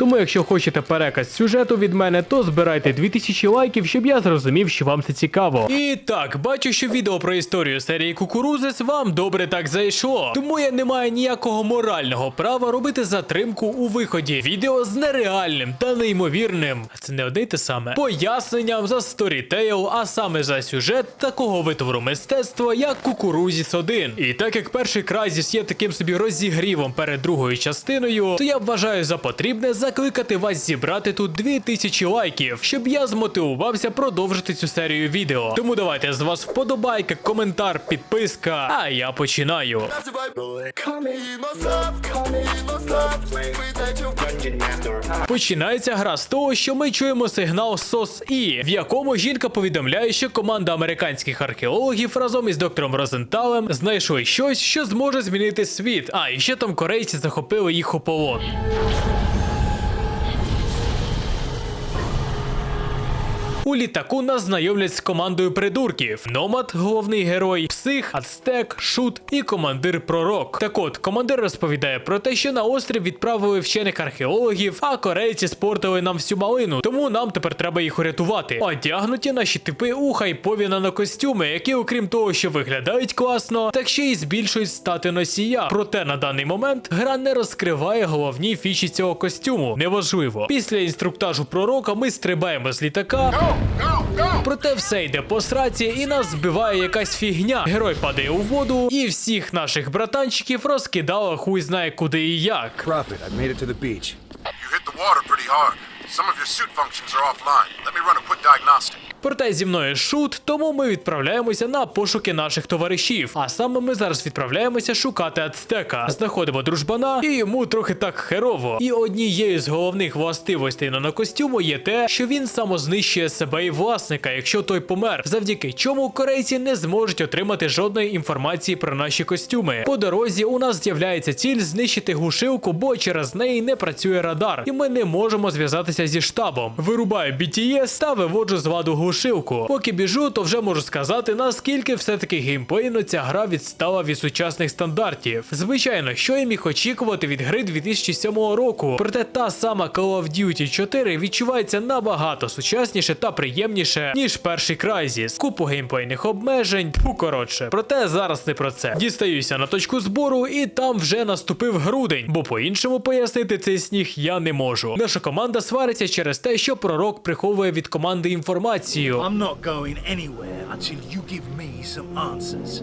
Тому, якщо хочете переказ сюжету від мене, то збирайте 2000 лайків, щоб я зрозумів, що вам це цікаво. І так, бачу, що відео про історію серії Кукурузис вам добре так зайшло. Тому я не маю ніякого морального права робити затримку у виході. Відео з нереальним та неймовірним. Це не одне те саме. Поясненням за сторітейл, а саме за сюжет такого витвору мистецтва, як Кукурузіс 1. І так як перший Крайзіс є таким собі розігрівом перед другою частиною, то я вважаю за потрібне закликати вас зібрати тут 2000 лайків, щоб я змотивувався продовжити цю серію відео. Тому давайте з вас вподобайка, коментар, підписка. А я починаю. Починається гра з того, що ми чуємо сигнал SOS І, в якому жінка повідомляє, що команда американських археологів разом із доктором Розенталем знайшли щось, що зможе змінити світ. А і ще там корейці захопили їх у полон. У літаку нас знайомлять з командою придурків: Номад, головний герой, псих, ацтек, шут і командир пророк. Так от, командир розповідає про те, що на острів відправили вчених археологів, а корейці спортили нам всю малину, тому нам тепер треба їх урятувати. Одягнуті наші типи у хайпові нанокостюми, які, окрім того, що виглядають класно, так ще й збільшують стати носія. Проте на даний момент гра не розкриває головні фічі цього костюму. Неважливо. Після інструктажу пророка ми стрибаємо з літака. Проте все йде по сраці, і нас збиває якась фігня. Герой падає у воду, і всіх наших братанчиків розкидало хуй знає куди і як. Prophet, I made it to the beach. You hit the water pretty hard. Проте зі мною шут, тому ми відправляємося на пошуки наших товаришів. А саме ми зараз відправляємося шукати ацтека. Знаходимо дружбана, і йому трохи так херово. І однією з головних властивостей нанокостюму є те, що він самознищує себе і власника, якщо той помер, завдяки чому корейці не зможуть отримати жодної інформації про наші костюми. По дорозі у нас з'являється ціль знищити глушилку, бо через неї не працює радар, і ми не можемо зв'язатися зі штабом. Вирубаю BTS та виводжу з ладу глушилку. Поки біжу, то вже можу сказати, наскільки все-таки геймплейно ця гра відстала від сучасних стандартів. Звичайно, що я міг очікувати від гри 2007 року, проте та сама Call of Duty 4 відчувається набагато сучасніше та приємніше, ніж перший Crysis. Купу геймплейних обмежень, тьфу коротше. Проте зараз не про це. Дістаюся на точку збору, і там вже наступив грудень, бо по-іншому пояснити цей сніг я не можу. Наша команда свариться через те, що пророк приховує від команди інформацію. I'm not going anywhere until you give me some answers.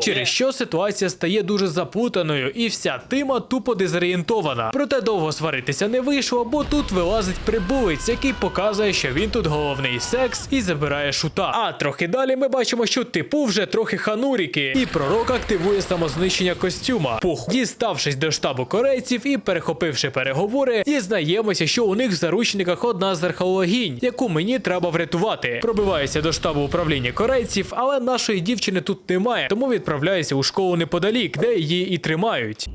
Через що ситуація стає дуже заплутаною, і вся тима тупо дезорієнтована. Проте довго сваритися не вийшло, бо тут вилазить прибулець, який показує, що він тут головний секс і забирає шута. А трохи далі ми бачимо, що типу вже трохи хануріки, і пророк активує самознищення костюма. Пух, діставшись до штабу корейців і перехопивши переговори, дізнаємося, що у них в заручниках одна з археологінь, яку мені треба врятувати. Пробиваюся до штабу управління корейців, але нашої дівчини тут немає, тому відправляюся у школу неподалік, де її і тримають.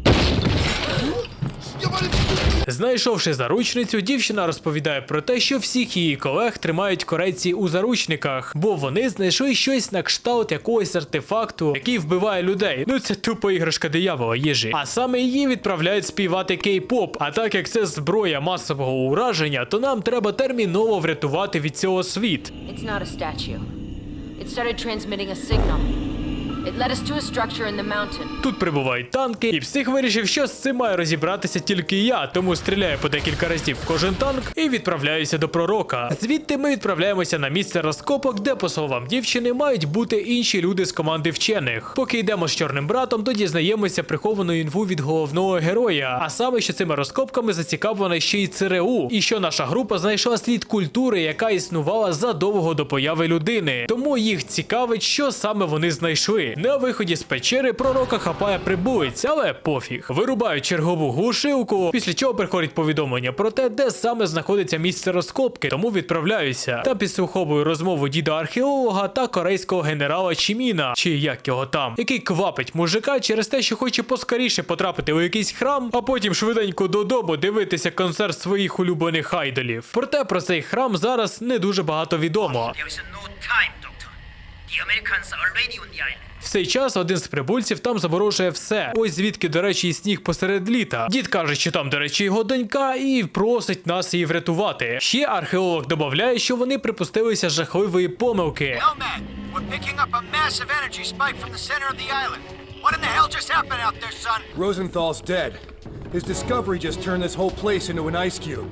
Знайшовши заручницю, дівчина розповідає про те, що всіх її колег тримають корейці у заручниках, бо вони знайшли щось на кшталт якогось артефакту, який вбиває людей. Ну це тупо іграшка диявола їжі. А саме її відправляють співати кей-поп. А так як це зброя масового ураження, то нам треба терміново врятувати від цього світ. It's not a statue. It started transmitting a signal. Тут прибувають танки, і псих вирішив, що з цим має розібратися тільки я, тому стріляю по декілька разів в кожен танк і відправляюся до пророка. Звідти ми відправляємося на місце розкопок, де, по словам дівчини, мають бути інші люди з команди вчених. Поки йдемо з чорним братом, то дізнаємося приховану інфу від головного героя. А саме, що цими розкопками зацікавлена ще й ЦРУ, і що наша група знайшла слід культури, яка існувала задовго до появи людини. Тому їх цікавить, що саме вони знайшли. На виході з печери пророка хапає прибулець, але пофіг. Вирубають чергову глушилку, після чого приходить повідомлення про те, де саме знаходиться місце розкопки, тому відправляюся. Та підслуховую розмову діда археолога та корейського генерала Чіміна, чи як його там, який квапить мужика через те, що хоче поскоріше потрапити у якийсь храм, а потім швиденько додому дивитися концерт своїх улюблених айдолів. Проте про цей храм зараз не дуже багато відомо. В цей час один з прибульців там заборожує все. Ось звідки, до речі, і сніг посеред літа. Дід каже, що там, до речі, його донька, і просить нас її врятувати. Ще археолог додає, що вони припустилися жахливої помилки. Rosenthal's dead. His discovery just turned this whole place into an ice cube.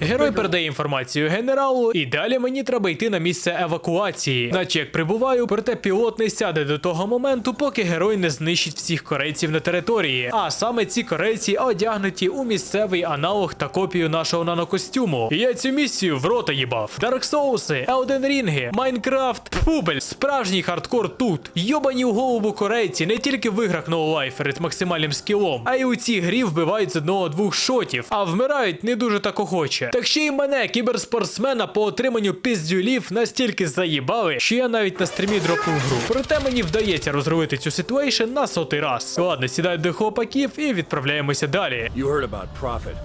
Герой передає інформацію генералу, і далі мені треба йти на місце евакуації. Наче як прибуваю, проте пілот не сяде до того моменту, поки герой не знищить всіх корейців на території. А саме ці корейці одягнуті у місцевий аналог та копію нашого нанокостюму. Я цю місію в рота їбав. Dark Souls, Elden Ring, Майнкрафт, Пубель, справжній хардкор тут. Йобані у голову корейці не тільки в іграх No Life з максимальним скілом, а й у цій грі вбивають з одного-двох шотів, а вмирають не дуже так охоче. Так ще й мене, кіберспортсмена по отриманню піздюлів, настільки заїбали, що я навіть на стрімі дропнув гру. Проте мені вдається розрулити цю ситуейшн на сотий раз. Ладно, сідай до хлопаків і відправляємося далі. You heard about Prophet.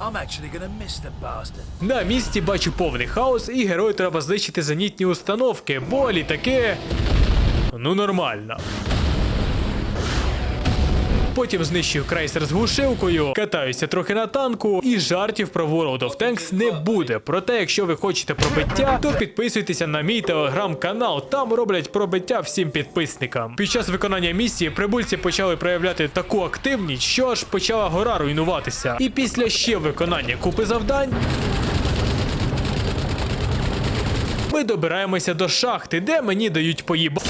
I'm actually gonna miss the bastard. На місці бачу повний хаос, і герою треба знищити зенітні установки, бо літаки. Ну нормально. Потім знищую крейсер з глушилкою, катаюся трохи на танку, і жартів про World of Tanks не буде. Проте, якщо ви хочете пробиття, то підписуйтеся на мій телеграм-канал. Там роблять пробиття всім підписникам. Під час виконання місії прибульці почали проявляти таку активність, що аж почала гора руйнуватися. І після ще виконання купи завдань. Ми добираємося до шахти, де мені дають поїба.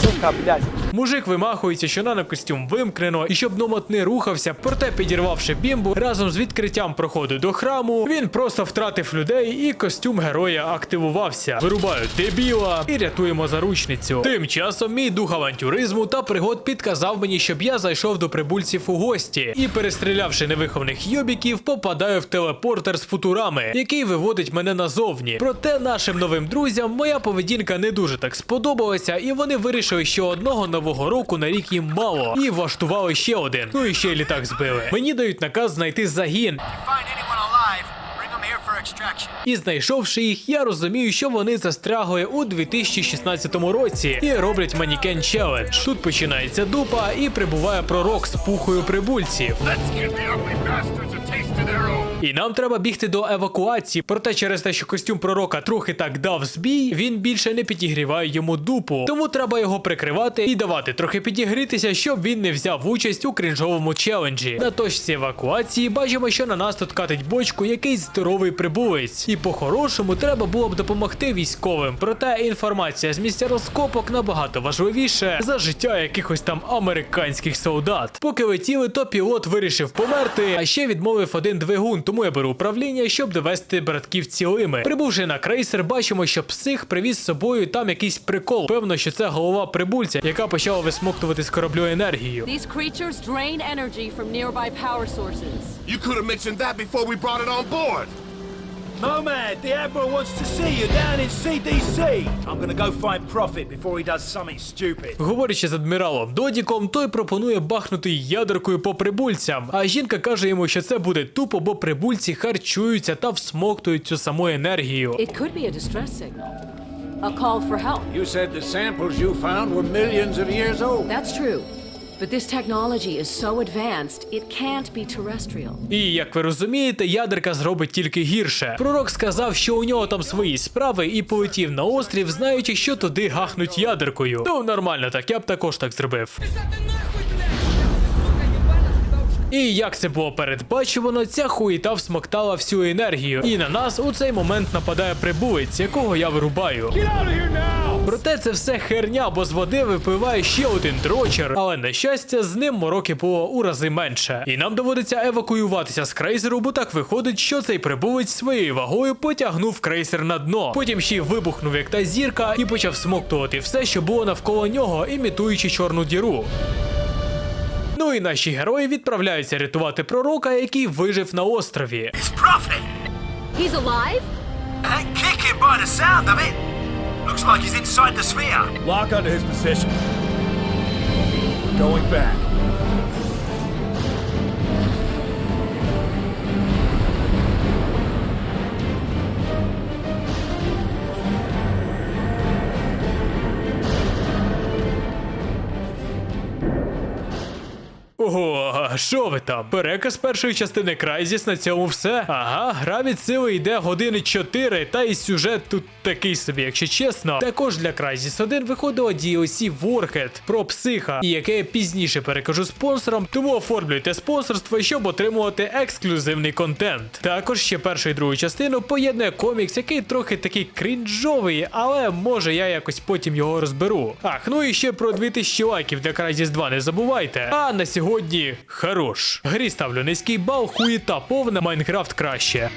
Мужик вимахується, що нанокостюм вимкнено, і щоб номот не рухався, проте підірвавши бімбу, разом з відкриттям проходу до храму, він просто втратив людей, і костюм героя активувався. Вирубаю дебіла і рятуємо заручницю. Тим часом мій дух авантюризму та пригод підказав мені, щоб я зайшов до прибульців у гості, і перестрілявши невиховних йобіків, попадаю в телепортер з футурами, який виводить мене назовні. Проте нашим новим друзям моя поведінка не дуже так сподобалася, і вони вирішили, що одного нового року на рік їм мало, і влаштували ще один. Ну і ще й літак збили. Мені дають наказ знайти загін, і знайшовши їх, я розумію, що вони застрягли у 2016 році і роблять манікен челендж. Тут починається дупа і прибуває пророк з пухою прибульців. Let's give the ugly bastards a taste of their own. І нам треба бігти до евакуації. Проте через те, що костюм пророка трохи так дав збій, він більше не підігріває йому дупу. Тому треба його прикривати і давати трохи підігрітися, щоб він не взяв участь у крінжовому челенджі. На точці евакуації бачимо, що на нас тут катить бочку якийсь здоровий прибулець. І по-хорошому треба було б допомогти військовим. Проте інформація з місця розкопок набагато важливіше за життя якихось там американських солдат. Поки летіли, то пілот вирішив померти, а ще відмовив один двигун, тому я беру управління, щоб довести братків цілими. Прибувши на крейсер, бачимо, що псих привіз з собою там якийсь прикол. Певно, що це голова прибульця, яка почала висмоктувати з кораблю енергію. These creatures drain energy from nearby power sources. You could have mentioned that before we brought it on board. Nomad, the Admiral wants to see you down in CDC. I'm gonna go find Prophet before he does something stupid. Говорячи з адміралом Додіком, той пропонує бахнути ядеркою по прибульцям. А жінка каже йому, що це буде тупо, бо прибульці харчуються та всмоктують цю саму енергію. It could be a distress signal. A call for help. You said the samples you found were millions of years old. That's true. But this technology is so advanced, it can't be terrestrial. І як ви розумієте, ядерка зробить тільки гірше. Пророк сказав, що у нього там свої справи, і полетів на острів, знаючи, що туди гахнуть ядеркою. Ну нормально, так я б також так зробив. І як це було передбачувано, ця хуїта всмоктала всю енергію. І на нас у цей момент нападає прибулець, якого я вирубаю. Проте це все херня, бо з води випливає ще один дрочер, але на щастя, з ним мороки було у рази менше. І нам доводиться евакуюватися з крейсеру, бо так виходить, що цей прибулець своєю вагою потягнув крейсер на дно. Потім ще й вибухнув як та зірка і почав смоктувати все, що було навколо нього, імітуючи чорну діру. Ну і наші герої відправляються рятувати пророка, який вижив на острові. He's alive? I ain't Looks like he's inside the sphere. Lock onto his position. We're going back. Oh, Що ви там? Переказ першої частини Крайзіс на цьому все. Ага, гра від сили йде години 4, та і сюжет тут такий собі, якщо чесно. Також для Crysis 1 виходило DLC Warhead про психа, і яке я пізніше перекажу спонсорам, тому оформлюйте спонсорство, щоб отримувати ексклюзивний контент. Також ще першу і другу частину поєднує комікс, який трохи такий крінжовий, але може я якось потім його розберу. Ах, ну і ще про 2000 лайків для Crysis 2 не забувайте. А на сьогодні хорош. Грі ставлю низький бал, хуєта повна, Майнкрафт краще.